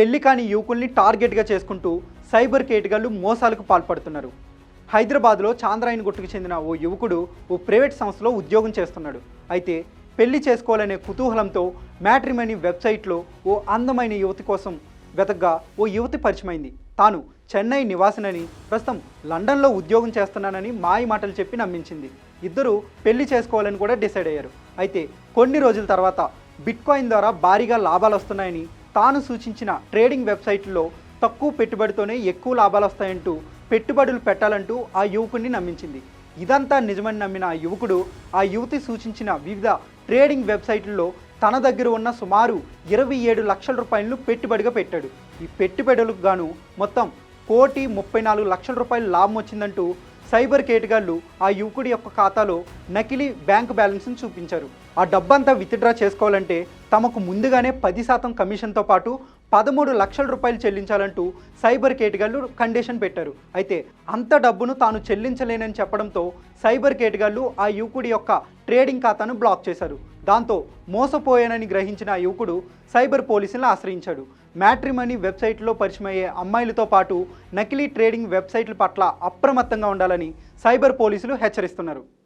పెళ్ళి కాని యువకుల్ని టార్గెట్గా చేసుకుంటూ సైబర్ కేటగాళ్ళు మోసాలకు పాల్పడుతున్నారు. హైదరాబాద్లో చాంద్రాయన్ గుట్టుకు చెందిన ఓ యువకుడు ఓ ప్రైవేట్ సంస్థలో ఉద్యోగం చేస్తున్నాడు. అయితే పెళ్ళి చేసుకోవాలనే కుతూహలంతో మ్యాట్రిమనీ వెబ్సైట్లో ఓ అందమైన యువతి కోసం వెతగ్గా ఓ యువతి పరిచయమైంది. తాను చెన్నై నివాసినని ప్రస్తుతం లండన్లో ఉద్యోగం చేస్తున్నానని మాయ మాటలు చెప్పి నమ్మించింది. ఇద్దరు పెళ్ళి చేసుకోవాలని కూడా డిసైడ్ అయ్యారు. అయితే కొన్ని రోజుల తర్వాత బిట్కాయిన్ ద్వారా భారీగా లాభాలు వస్తున్నాయని తాను సూచించిన ట్రేడింగ్ వెబ్సైట్లో తక్కువ పెట్టుబడితోనే ఎక్కువ లాభాలు వస్తాయంటూ పెట్టుబడులు పెట్టాలంటూ ఆ యువకుడిని నమ్మించింది. ఇదంతా నిజమని నమ్మిన ఆ యువకుడు ఆ యువతి సూచించిన వివిధ ట్రేడింగ్ వెబ్సైట్లలో తన దగ్గర ఉన్న సుమారు ఇరవై ఏడు లక్షల రూపాయలను పెట్టుబడిగా పెట్టాడు. ఈ పెట్టుబడులకు గాను మొత్తం కోటి ముప్పై నాలుగు లక్షల రూపాయలు లాభం వచ్చిందంటూ సైబర్ కేటగాళ్ళు ఆ యువకుడి యొక్క ఖాతాలో నకిలీ బ్యాంక్ బ్యాలెన్స్ను చూపించారు. ఆ డబ్బంతా విత్డ్రా చేసుకోవాలంటే తమకు ముందుగానే పది శాతం కమిషన్తో పాటు పదమూడు లక్షల రూపాయలు చెల్లించాలంటూ సైబర్ కేటగాళ్ళు కండిషన్ పెట్టారు. అయితే అంత డబ్బును తాను చెల్లించలేనని చెప్పడంతో సైబర్ కేటగాళ్ళు ఆ యువకుడి యొక్క ట్రేడింగ్ ఖాతాను బ్లాక్ చేశారు. దాంతో మోసపోయానని గ్రహించిన ఆ యువకుడు సైబర్ పోలీసులను ఆశ్రయించాడు. మ్యాట్రిమనీ వెబ్సైట్లో పరిచయమయ్యే అమ్మాయిలతో పాటు నకిలీ ట్రేడింగ్ వెబ్సైట్ల పట్ల అప్రమత్తంగా ఉండాలని సైబర్ పోలీసులు హెచ్చరిస్తున్నారు.